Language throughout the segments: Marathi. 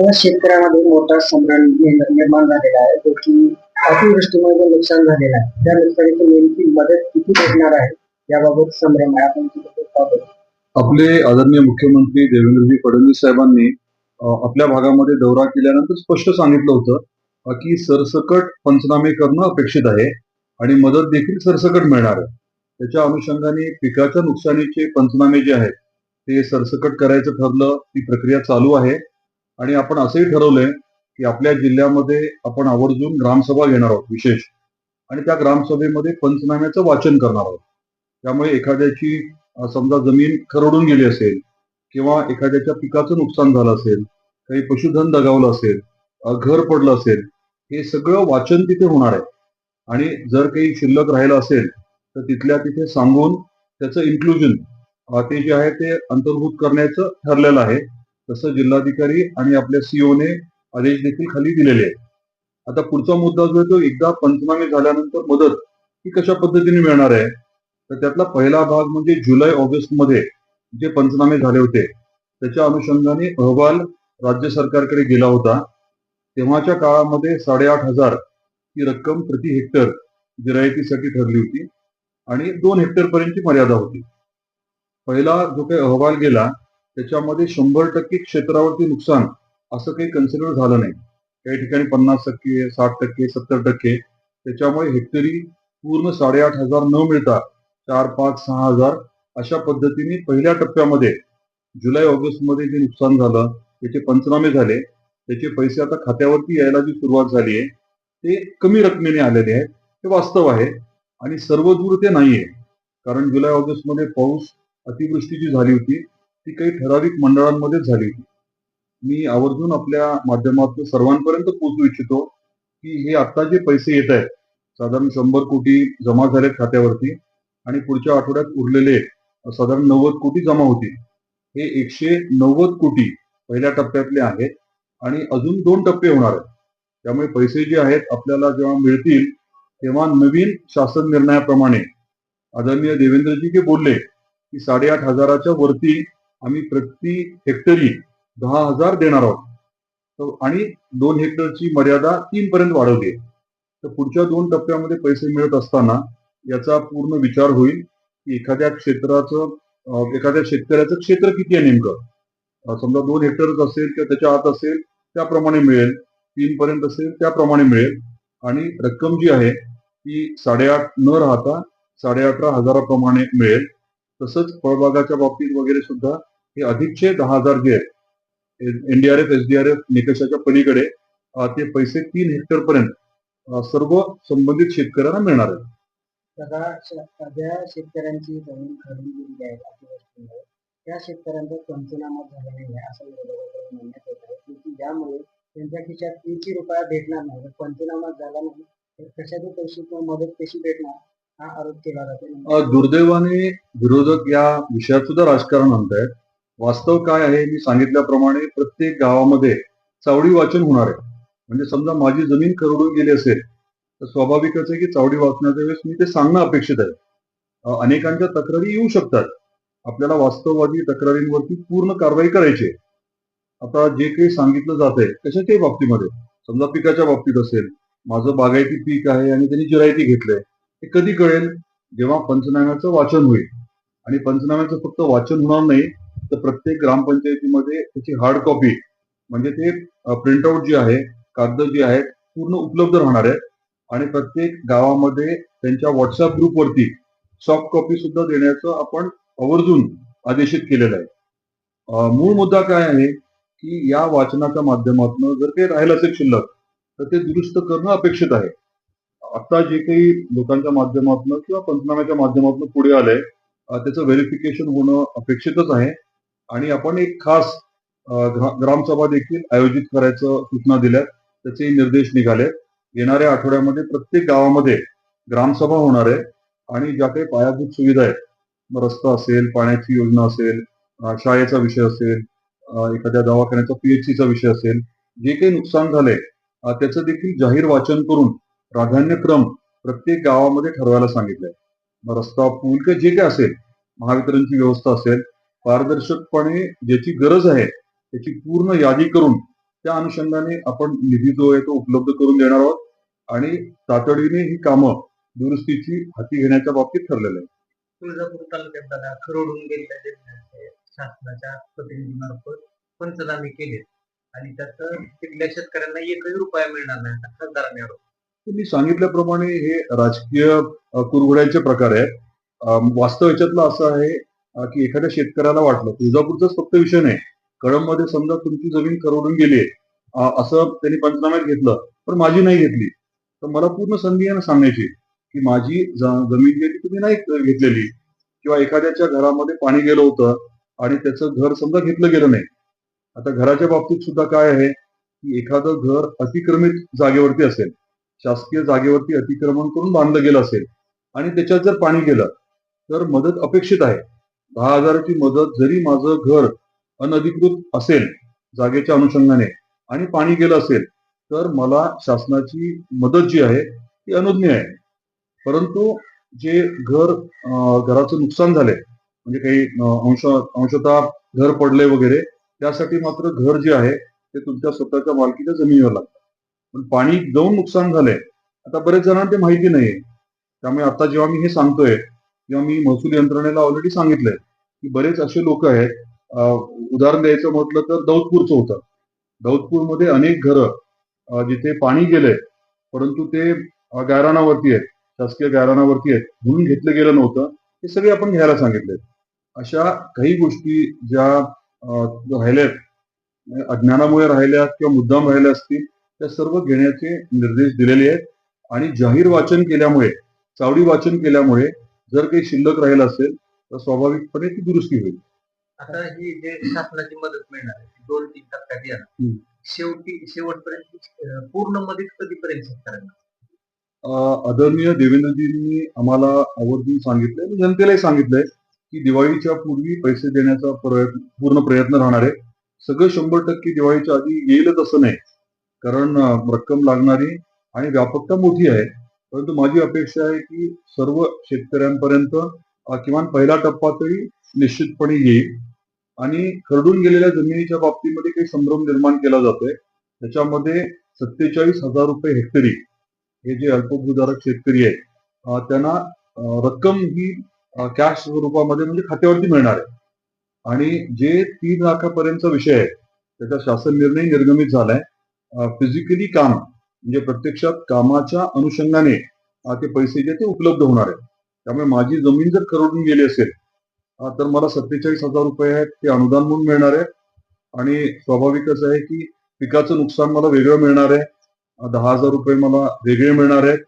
शेतकऱ्यामध्ये मोठा संभ्रम निर्माण झालेला आहे. जो की अतिवृष्टीमुळे जे नुकसान झालेलं आहे. त्या नुकसानीची नेमकी मदत किती भेटणार आहे याबाबत संभ्रम आहे आपण आपले आदरणीय मुख्यमंत्री देवेंद्रजी फडणवीस साहेबांनी आपल्या भागामध्ये दौरा केल्यानंतर स्पष्ट सांगितलं होतं की सरसकट पंचनामे करणं अपेक्षित आहे आणि मदत देखील सरसकट मिळणार आहे. त्याच्या अनुषंगाने पिकाच्या नुकसानीचे पंचनामे जे आहेत ते सरसकट करायचं ठरलं ती प्रक्रिया चालू आहे. आणि आपण असंही ठरवलंय की आपल्या जिल्ह्यामध्ये आपण आवर्जून ग्रामसभा घेणार आहोत विशेष. आणि त्या ग्रामसभेमध्ये पंचनाम्याचं वाचन करणार आहोत. त्यामुळे एखाद्याची समजा जमीन खरडून गेली असेल किंवा एखाद्याच्या पिकाचं नुकसान झालं असेल काही पशुधन दगावलं असेल घर पडलं असेल हे सगळं वाचन तिथे होणार आहे. आणि जर काही शिल्लक राहिलं असेल तर तिथल्या तिथे सांगून त्याचं इन्क्लुजन ते जे आहे ते अंतर्भूत करण्याचं ठरलेलं आहे. तसं जिल्हाधिकारी आणि आपल्या सीओने आदेश देखील खाली दिलेले आहेत. आता पुढचा मुद्दा जो आहे तो एकदा पंचनामे झाल्यानंतर मदत ही कशा पद्धतीने मिळणार आहे? तर त्यातला पहिला भाग म्हणजे जुलै ऑगस्टमध्ये जे पंचनामे झाले होते त्याच्या अनुषंगाने अहवाल राज्य सरकारकडे गेला होता. तेव्हाच्या काळामध्ये साडेआठ हजार ही रक्कम प्रति हेक्टर जिरायतीसाठी ठरली होती आणि दोन हेक्टर पर्यंतची मर्यादा होती. पहिला जो काही अहवाल गेला त्याच्यामध्ये शंभर टक्के क्षेत्रावरती नुकसान असं काही कन्सिडर झालं नाही. काही ठिकाणी पन्नास टक्के साठ टक्के सत्तर टक्के. त्याच्यामुळे हेक्टरी पूर्ण साडेआठ हजार न मिळता चार पाच सहा हजार अशा पद्धतीने पहिल्या टप्प्यामध्ये जुलै ऑगस्टमध्ये जे नुकसान झालं त्याचे पंचनामे झाले. त्याचे पैसे आता खात्यावरती यायला जी सुरुवात झाली आहे ते कमी रकमेने आलेले आहेत. हे वास्तव आहे. आणि सर्वदूर ते नाहीये. कारण जुलै ऑगस्टमध्ये पाऊस अतिवृष्टी जी झाली होती ती काही ठराविक मंडळांमध्येच झाली. होती मी आवर्जून आपल्या माध्यमातून सर्वांपर्यंत पोहोचू इच्छितो की हे आता जे पैसे येत आहेत साधारण शंभर कोटी जमा झालेत खात्यावरती आणि पुढच्या आठवड्यात उरलेले साधारण नव्वद कोटी जमा होतील. हे एकशे नव्वद कोटी पहिल्या टप्प्यातले आहेत आणि अजून दोन टप्पे होणार आहेत. त्यामुळे पैसे जे आहेत आपल्याला जेव्हा मिळतील तेव्हा नवीन शासन निर्णयाप्रमाणे आदरणीय देवेंद्रजी जे बोलले की साडेआठ हजाराच्या वरती आम्ही प्रति हेक्टरी दहा हजार देणार आहोत. तर- आणि दोन हेक्टरची मर्यादा तीन पर्यंत वाढवली. तर पुढच्या दोन टप्प्यामध्ये पैसे मिळत असताना याचा पूर्ण विचार होईल की एखाद्या क्षेत्राचं एखाद्या शेतकऱ्याचं क्षेत्र किती आहे नेमकं? समजा दोन हेक्टरच असेल किंवा त्याच्या आत असेल त्याप्रमाणे मिळेल. तीन पर्यंत असेल त्याप्रमाणे मिळेल. आणि रक्कम जी आहे ती साडेआठ न राहता साडेअठरा हजाराप्रमाणे मिळेल. तसंच फळबागाच्या बाबतीत वगैरे सुद्धा हे अधिकचे दहा हज़ार जे आहेत एनडीआरएफ एसडीआरएफ निकषाच्या पलीकडे ते पैसे तीन हेक्टर पर्यंत सर्व संबंधित शेतकऱ्यांना मिळणार सगळ्या शेतकऱ्यांची ज़मीन खरेदी आहे अतिवृष्टीमुळे त्या शेतकऱ्यांचा पंचनामा झाला नाही आहे असं विरोधकांकडून म्हणण्यात येत आहे. की ज्यामुळे त्यांच्या खिशात तीनशे रुपया भेटणार नाही पंचनामा झाला नाही तर कशाचे पैसे किंवा मदत कशी भेटणार हा आरोप केला जातो. दुर्दैवाने विरोधक या विषयात सुद्धा राजकारण आणतायत. वास्तव काय आहे मी सांगितल्याप्रमाणे प्रत्येक गावामध्ये चावडी वाचन होणार आहे. म्हणजे समजा माझी जमीन खरडून गेली असेल तर स्वाभाविकच आहे की चावडी वाचण्याच्या वेळेस मी ते सांगणं अपेक्षित आहे. अनेकांच्या तक्रारी येऊ शकतात. आपल्याला वास्तववादी तक्रारींवरती पूर्ण कारवाई करायची आहे. आता जे काही सांगितलं जात आहे कशाच्याही बाबतीमध्ये? समजा पिकाच्या बाबतीत असेल माझं बागायती पीक आहे आणि त्यांनी जिरायती घेतलंय हे कधी कळेल? जेव्हा पंचनाम्याचं वाचन होईल. आणि पंचनाम्याचं फक्त वाचन होणार नाही तर प्रत्येक ग्रामपंचायतीमध्ये त्याची हार्ड कॉपी म्हणजे ते प्रिंटआउट जे आहे कागद जे आहेत पूर्ण उपलब्ध राहणार आहेत. आणि प्रत्येक गावामध्ये त्यांच्या व्हॉट्सअप ग्रुपवरती सॉफ्ट कॉपी सुद्धा देण्याचं आपण आवर्जून आदेशित केलेलं आहे. मूळ मुद्दा काय आहे की या वाचनाच्या माध्यमातून जर काही राहिलं असेल शिल्लक तर ते दुरुस्त करणं अपेक्षित आहे. आता जे काही लोकांच्या माध्यमातून किंवा पंचनाम्याच्या माध्यमातून पुढे आलंय त्याचं व्हेरिफिकेशन होणं अपेक्षितच आहे. आणि आपण एक खास ग्रामसभा देखील आयोजित करायचं सूचना दिल्यात. त्याचे निर्देश निघाले. येणाऱ्या आठवड्यामध्ये प्रत्येक गावामध्ये ग्रामसभा होणार आहे आणि ज्या काही पायाभूत सुविधा आहेत रस्ता असेल पाण्याची योजना असेल शाळेचा विषय असेल एखाद्या दवाखान्याचा पीएचसीचा विषय असेल जे काही नुकसान झालंय त्याचं देखील जाहीर वाचन करून प्राधान्यक्रम प्रत्येक गावामध्ये ठरवायला सांगितलंय. रस्ता पूल किंवा जे काय असेल महावितरणची व्यवस्था असेल पारदर्शकपणे ज्याची गरज आहे त्याची पूर्ण यादी करून त्या अनुषंगाने आपण निधी जो आहे तो उपलब्ध करून देणार आहोत. आणि तातडीने ही कामं दुरुस्तीची हाती घेण्याच्या बाबतीत ठरलेलं आहे तुळजापूर तालुक्यात दादा खरडून गेलेल्या शासनाच्या प्रतिनिधीमार्फत पंचनामे केले. आणि त्यात तिथल्या शेतकऱ्यांना एकही रुपया मिळणार नाही खासदारांनी आरोप मी सांगितल्याप्रमाणे हे राजकीय कुरघोड्यांचे प्रकार आहेत. वास्तव याच्यातलं असं आहे की एखाद्या शेतकऱ्याला वाटलं तुळजापूरचाच फक्त विषय नाही. कळंबमध्ये समजा तुमची जमीन खरवडून गेली असं त्यांनी पंचनाम्यात घेतलं पण माझी नाही घेतली. तर मला पूर्ण संधी आहे ना सांगण्याची की माझी जमीन जी ती तुम्ही नाही घेतलेली. किंवा एखाद्याच्या घरामध्ये पाणी गेलं होतं आणि त्याचं घर समजा घेतलं गेलं नाही. आता घराच्या बाबतीत सुद्धा काय आहे की एखादं घर अतिक्रमित जागेवरती असेल शासकीय जागेवरती अतिक्रमण करून बांधलं गेलं असेल आणि त्याच्यात जर पाणी गेलं तर मदत अपेक्षित आहे. दहा हजाराची मदत जरी माझं घर अनधिकृत असेल जागेच्या अनुषंगाने आणि पाणी गेलं असेल तर मला शासनाची मदत जी आहे ती अनुज्ञ आहे. परंतु जे घर घराचं नुकसान झालंय म्हणजे काही अंश अंशतः घर पडले वगैरे त्यासाठी मात्र घर जे आहे ते तुमच्या स्वतःच्या मालकीच्या जमिनीवर लागतं. पण पाणी जाऊन नुकसान झालंय आता बरेच जणांना ते माहिती नाहीये. त्यामुळे आता जेव्हा मी हे सांगतोय किंवा मी महसूल यंत्रणेला ऑलरेडी सांगितलंय की बरेच असे लोक आहेत उदाहरण द्यायचं म्हटलं तर दौदपूरचं होतं. दौदपूरमध्ये अनेक घरं जिथे पाणी गेलंय परंतु ते गायरानावरती आहेत शासकीय गायरानावरती आहेत म्हणून घेतलं गेलं नव्हतं. हे सगळे आपण घ्यायला सांगितले अशा काही गोष्टी ज्या राहिल्यात अज्ञानामुळे राहिल्या किंवा मुद्दाम राहिल्या असतील त्या सर्व घेण्याचे निर्देश दिलेले आहेत. आणि जाहीर वाचन केल्यामुळे चावडी वाचन केल्यामुळे जर काही शिल्लक राहिलं असेल तर स्वाभाविकपणे ती दुरुस्ती होईल. आता ही जे शासनाची मदत मिळणार दोन तीन टप्प्यात येणार. शेवटी शेवटपर्यंत पूर्ण मदत कधीपर्यंत शेतकऱ्यांना? आदरणीय देवेंद्रजींनी आम्हाला आवर्जून सांगितलंय आणि जनतेलाही सांगितलंय की दिवाळीच्या पूर्वी पैसे देण्याचा प्रयत्न पूर्ण प्रयत्न राहणार आहे. सगळं शंभर टक्के दिवाळीच्या आधी येईलच असं नाही. कारण रक्कम लागणारी आणि व्यापकता मोठी आहे. परंतु माझी अपेक्षा आहे की सर्व शेतकऱ्यांपर्यंत किमान पहिला टप्पा तरी निश्चितपणे येईल. आणि खरडून गेलेल्या जमिनीच्या बाबतीमध्ये काही संभ्रम निर्माण केला जातोय. त्याच्यामध्ये सत्तेचाळीस हजार रुपये हेक्टरी हे जे अल्पभूधारक शेतकरी आहेत त्यांना रक्कम ही कॅश स्वरूपामध्ये म्हणजे खात्यावरती मिळणार आहे. आणि जे तीन लाखापर्यंतचा विषय आहे त्याचा शासन निर्णय निर्गमित झालाय. फिजिकली काम म्हणजे प्रत्यक्षात कामाच्या अनुषंगाने ते पैसे जे ते उपलब्ध होणार आहेत. त्यामुळे माझी जमीन जर खरडून गेली असेल तर मला सत्तेचाळीस हजार रुपये आहेत ते अनुदान म्हणून मिळणार आहे. आणि स्वाभाविकच आहे की पिकाचं नुकसान मला वेगळं मिळणार आहे. दहा हजार रुपये मला वेगळे मिळणार आहेत.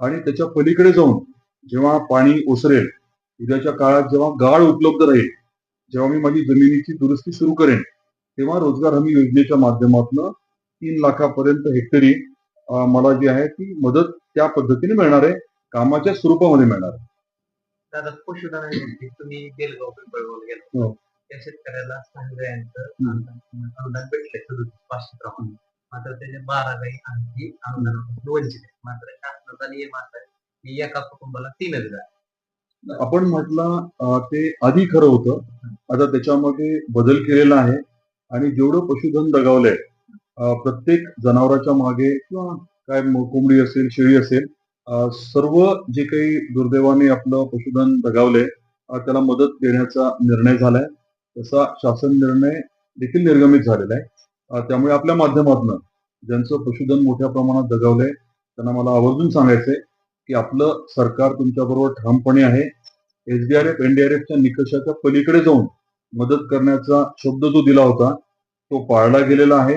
आणि त्याच्या पलीकडे जाऊन जेव्हा पाणी ओसरेल उद्याच्या काळात जेव्हा गाळ उपलब्ध राहील जेव्हा मी माझी जमिनीची दुरुस्ती सुरू करेन तेव्हा रोजगार हमी योजनेच्या माध्यमातून तीन लाखापर्यंत हेक्टरी मला जी आहे ती मदत त्या पद्धतीने मिळणार आहे कामाच्या स्वरूपामध्ये मिळणार आहे. दादा तुम्ही बेलगाव पिंपळगावला गेला. हो. त्या शेतकऱ्याला सहाव्यांचं हम्म. अनुदान भेटले पाचशे प्रमाणे मात्र त्याचे बारा गाई आणखी अनुदानापासून वंचित आहे मात्र शासनाचा नियम असा आहे की एका कुटुंबाला तीनच गाय आपण म्हटलं ते आधी खरं होतं. आता त्याच्यामध्ये बदल केलेला आहे. आणि जेवढं पशुधन दगावलंय प्रत्येक जनावराच्या मागे किंवा काय कोंबडी असेल शेळी असेल सर्व जे काही दुर्दैवाने आपलं पशुधन दगावलंय त्याला मदत देण्याचा निर्णय झालाय. तसा शासन निर्णय देखील निर्गमित झालेला आहे. त्यामुळे आपल्या माध्यमातून ज्यांचं पशुधन मोठ्या प्रमाणात दगावलंय त्यांना मला आवर्जून सांगायचंय की आपलं सरकार तुमच्याबरोबर ठामपणे आहे. एसडीआरएफ एनडीआरएफच्या निकषाच्या पलीकडे जाऊन मदत करण्याचा शब्द जो दिला होता तो पाळला गेलेला आहे.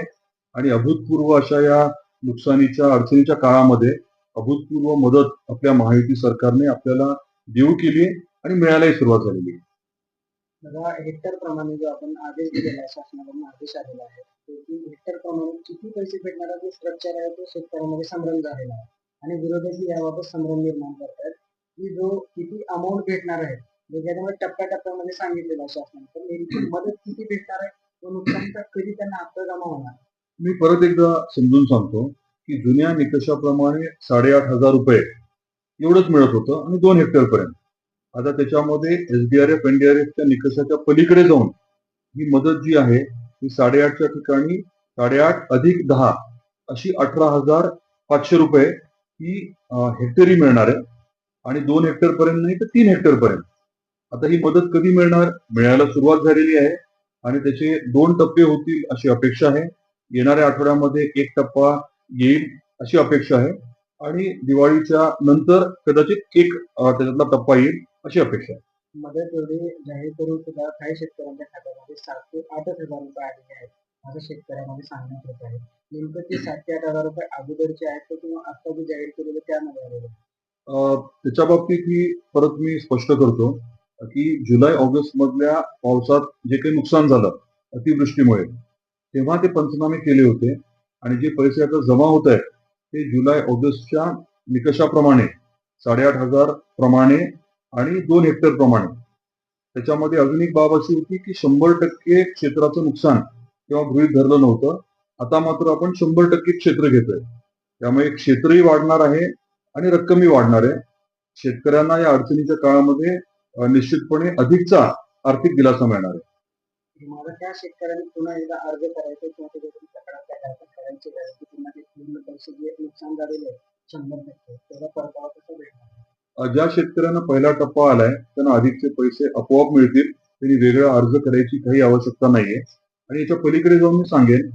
आणि अभूतपूर्व अशा या नुकसानीच्या अडचणीच्या काळामध्ये अभूतपूर्व मदत आपल्या महायुती सरकारने आपल्याला देऊ केली आणि मिळायलाही सुरुवात झालेली आहे. हेक्टर प्रमाणे जो आपण आदेश दिलेला आहे शासनाकडून आदेश आलेला आहे हेक्टर प्रमाणे किती पैसे भेटणारा जो स्ट्रक्चर आहे तो शेतकऱ्यांमध्ये संभ्रम झालेला आहे. आणि विरोधकही याबाबत संभ्रम निर्माण करतात की जो किती अमाऊंट भेटणार आहे म्हणजे जो टप्प्याटप्प्यामध्ये सांगितलेलं आहे शासनाने नेमकी मदत किती भेटणार आहे तो नुकसान कधी त्यांना हप्ता जमा होणार. मी परत एकदा समजून सांगतो की जुन्या निकषाप्रमाणे साडेआठ हजार रुपये एवढंच मिळत होतं आणि दोन हेक्टर पर्यंत. आता त्याच्यामध्ये एसडीआरएफ एनडीआरएफच्या निकषाच्या पलीकडे जाऊन ही मदत जी आहे ती साडेआठच्या ठिकाणी साडेआठ अधिक दहा अशी अठरा हजार पाचशे रुपये ही हेक्टरी मिळणार आहे. आणि दोन हेक्टर पर्यंत नाही तर तीन हेक्टर पर्यंत. आता ही मदत कधी मिळणार? मिळायला सुरुवात झालेली आहे आणि त्याचे दोन टप्पे होतील अशी अपेक्षा आहे. येणाऱ्या आठवड्यामध्ये एक टप्पा येईल अशी अपेक्षा आहे. आणि दिवाळीच्या नंतर कदाचित एक त्याच्यातला टप्पा येईल अशी अपेक्षा आहे. मदत एवढी जाहीर करून सुद्धा काही शेतकऱ्यांच्या खात्यामध्ये सात ते आठच हजार रुपये आलेले आहेत असं शेतकऱ्यामध्ये सांगण्यात येत आहे. नेमकं ते सात ते आठ हजार रुपये अगोदरचे आहेत का किंवा आता जे जाहीर केलेले त्यामध्ये आलेले त्याच्या बाबतीत ही परत मी स्पष्ट करतो की जुलै ऑगस्ट मधल्या पावसात जे काही नुकसान झालं अतिवृष्टीमुळे तेव्हा ते पंचनामे केले होते. आणि जे पैसे आता जमा होत आहेत ते जुलै ऑगस्टच्या निकषाप्रमाणे साडेआठ हजार प्रमाणे आणि दोन हेक्टर प्रमाणे. त्याच्यामध्ये अजून एक बाब अशी होती की शंभर टक्के क्षेत्राचं नुकसान तेव्हा गृहीत धरलं नव्हतं. आता मात्र आपण शंभर टक्के क्षेत्र घेतोय. त्यामुळे क्षेत्रही वाढणार आहे आणि रक्कमही वाढणार आहे. शेतकऱ्यांना या अडचणीच्या काळामध्ये निश्चितपणे अधिकचा आर्थिक दिलासा मिळणार आहे. मला त्या शेतकऱ्यांनी पुन्हा एकदा अर्ज करायचा किंवा त्याच्यातून तक्रार करायचा करायची गरज की पुन्हा ते पूर्ण पैसे जे नुकसान झालेले शंभर टक्के. त्याचा परतावा कसा भेटणार ज्या शेतकऱ्यांना पहिला टप्पा आलाय त्यांना अधिकचे पैसे आपोआप मिळतील. त्यांनी वेगळा अर्ज करायची काही आवश्यकता नाहीये. आणि याच्या पलीकडे जाऊन मी सांगेन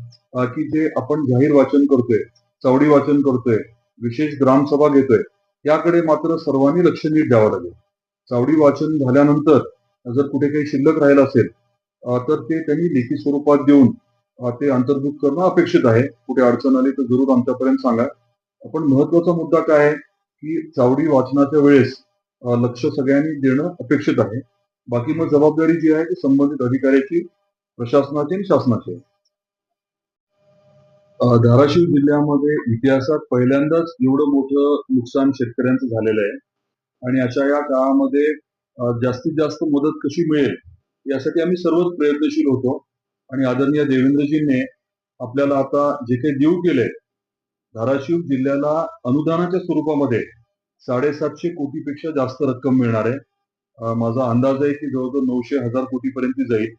की जे आपण जाहीर वाचन करतोय चावडी वाचन करतोय विशेष ग्रामसभा घेतोय याकडे मात्र सर्वांनी लक्ष नीट द्यावं लागेल. चावडी वाचन झाल्यानंतर जर कुठे काही शिल्लक राहिलं असेल तर ते त्यांनी लेखी स्वरूपात देऊन ते अंतर्भूत करणं अपेक्षित आहे. कुठे अडचण आली तर जरूर आमच्यापर्यंत सांगा. पण महत्त्वाचा मुद्दा काय आहे? की चावडी वाचनाच्या वेळेस लक्ष सगळ्यांनी देणं अपेक्षित आहे. बाकी मग जबाबदारी जी आहे ती संबंधित अधिकाऱ्याची प्रशासनाची आणि शासनाची आहे. धाराशिव जिल्ह्यामध्ये इतिहासात पहिल्यांदाच एवढं मोठं नुकसान शेतकऱ्यांचं झालेलं आहे. आणि अशा या काळामध्ये जास्तीत जास्त मदत कशी मिळेल? यासाठी आम्ही सर्वच प्रयत्नशील होतो. आणि आदरणीय देवेंद्रजींनी आपल्याला आता जे काही देऊ केले धाराशिव जिल्ह्याला अनुदानाच्या स्वरूपामध्ये साडेसातशे कोटीपेक्षा जास्त रक्कम मिळणार आहे. माझा अंदाज आहे की जवळजवळ नऊशे हजार कोटीपर्यंत जाईल.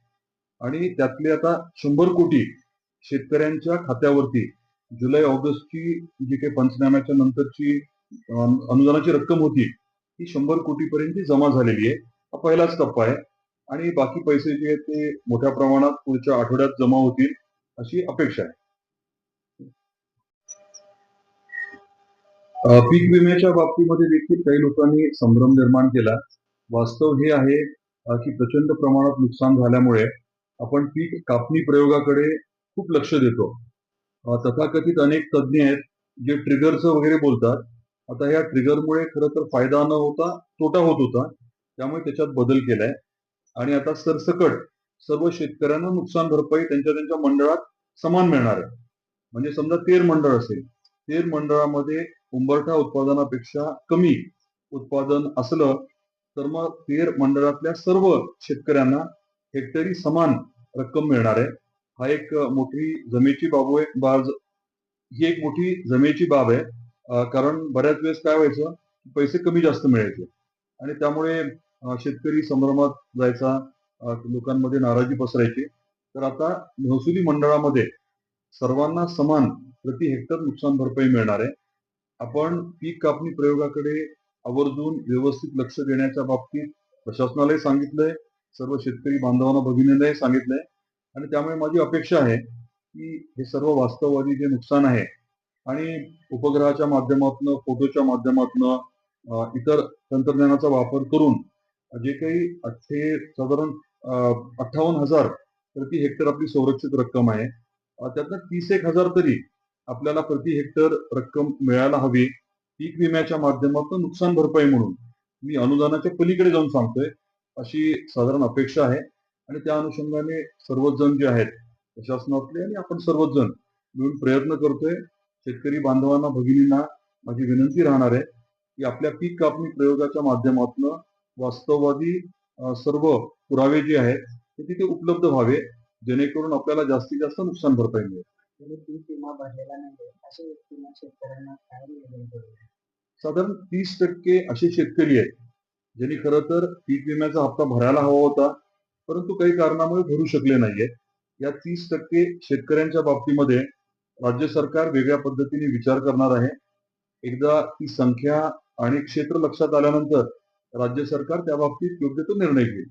आणि त्यातले आता शंभर कोटी शेतकऱ्यांच्या खात्यावरती जुलै ऑगस्टची जी काही पंचनाम्याच्या नंतरची अनुदानाची रक्कम होती ती शंभर कोटीपर्यंत जमा झालेली आहे. हा पहिलाच टप्पा आहे. आणि बाकी पैसे जे आहेत ते मोठ्या प्रमाणात पुढच्या आठवड्यात जमा होतील अशी अपेक्षा आहे. पीक विम्याच्या बाबतीमध्ये देखील काही लोकांनी संभ्रम निर्माण केला. वास्तव हे आहे की प्रचंड प्रमाणात नुकसान झाल्यामुळे आपण पीक कापणी प्रयोगाकडे खूप लक्ष देतो. तथाकथित अनेक तज्ज्ञ आहेत जे ट्रिगरचं वगैरे बोलतात. आता या ट्रिगरमुळे खरं तर फायदा न होता तोटा होत होता. त्यामुळे त्याच्यात बदल केलाय. आणि आता सरसकट सर्व शेतकऱ्यांना नुकसान भरपाई त्यांच्या त्यांच्या मंडळात समान मिळणार आहे. म्हणजे समजा तेर मंडळ असेल तेर मंडळामध्ये उंबरठा उत्पादनापेक्षा कमी उत्पादन असलं तर मग तेर मंडळातल्या सर्व शेतकऱ्यांना हेक्टरी समान रक्कम मिळणार आहे. हा एक मोठी जमेची बाबू आहे. बाज ही एक मोठी जमेची बाब आहे. कारण बऱ्याच वेळेस काय व्हायचं पैसे कमी जास्त मिळायचे. आणि त्यामुळे शेतकरी संभ्रमात जायचा लोकांमध्ये नाराजी पसरायची. तर आता महसुली मंडळामध्ये सर्वांना समान प्रति हेक्टर नुकसान भरपाई मिळणार आहे. आपण पीक कापणी प्रयोगाकडे आवर्जून व्यवस्थित लक्ष देण्याच्या बाबतीत प्रशासनालाही सांगितलंय सर्व शेतकरी बांधवांना भगिनींनाही सांगितलंय. आणि त्यामुळे माझी अपेक्षा आहे की हे सर्व वास्तववादी जे नुकसान आहे आणि उपग्रहाच्या माध्यमातून फोटोच्या माध्यमातून इतर तंत्रज्ञानाचा वापर करून जे काही अठ्ठे साधारण अठ्ठावन्न हजार प्रति हेक्टर आपली संरक्षित रक्कम आहे. त्यातनं तीस एक हजार तरी आपल्याला प्रति हेक्टर रक्कम मिळायला हवी. पीक विम्याच्या माध्यमातून नुकसान भरपाई म्हणून. मी अनुदानाच्या पलीकडे जाऊन सांगतोय. अशी साधारण अपेक्षा आहे. आणि त्या अनुषंगाने सर्वच जण जे आहेत प्रशासनातले आणि आपण सर्वच जण मिळून प्रयत्न करतोय. शेतकरी बांधवांना भगिनींना माझी विनंती राहणार आहे की आपल्या पीक कापणी प्रयोगाच्या माध्यमातून वास्तववादी सर्व पुरावे जे आहेत ते तिथे उपलब्ध व्हावे जेणेकरून आपल्याला जास्तीत जास्त नुकसान काय निवेदन करू साधारण तीस टक्के असे शेतकरी आहेत ज्यांनी खरं तर पीक विम्याचा हप्ता भरायला हवा होता परंतु काही कारणामुळे भरू शकले नाहीये या तीस टक्के शेतकऱ्यांच्या बाबतीमध्ये राज्य सरकार वेगळ्या पद्धतीने विचार करणार आहे. एकदा ती संख्या आणि क्षेत्र लक्षात आल्यानंतर राज्य सरकार त्या बाबतीत योग्य तो निर्णय घेईल.